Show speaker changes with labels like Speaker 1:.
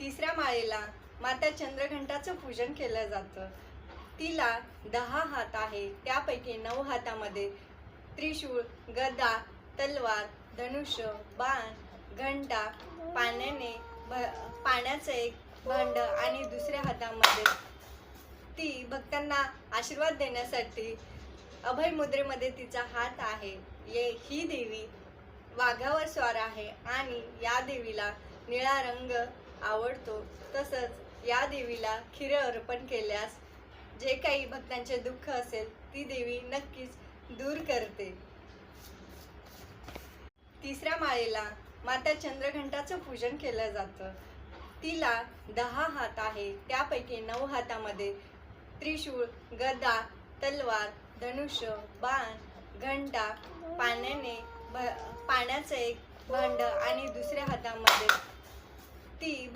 Speaker 1: तिसऱ्या माळेला माता चंद्रघंटाचं पूजन केलं जातं. तिला दहा हात आहे त्यापैकी नऊ हातामध्ये त्रिशूळ गदा तलवार धनुष्य बाण घंटा पाण्याने भ- पाण्याचं एक भांड आणि दुसऱ्या हातामध्ये. ती भक्तांना आशीर्वाद देण्यासाठी अभय मुद्रेमध्ये तिचा हात आहे. ये ही देवी वाघावर स्वार आहे आणि या देवीला निळा रंग आवडतो. तसंच या देवीला खीर अर्पण केल्यास जे काही भक्तांचे दुःख असेल ती देवी नक्कीच दूर करते. तिसऱ्या माळेला माता चंद्रघंटाचं पूजन केलं जातं. तिला दहा हात आहे. त्यापैकी नऊ हातामध्ये त्रिशूळ गदा तलवार धनुष्य बाण घंटा पाण्याने भ- पाण्याचं एक भांड आणि दुसऱ्या हातामध्ये ती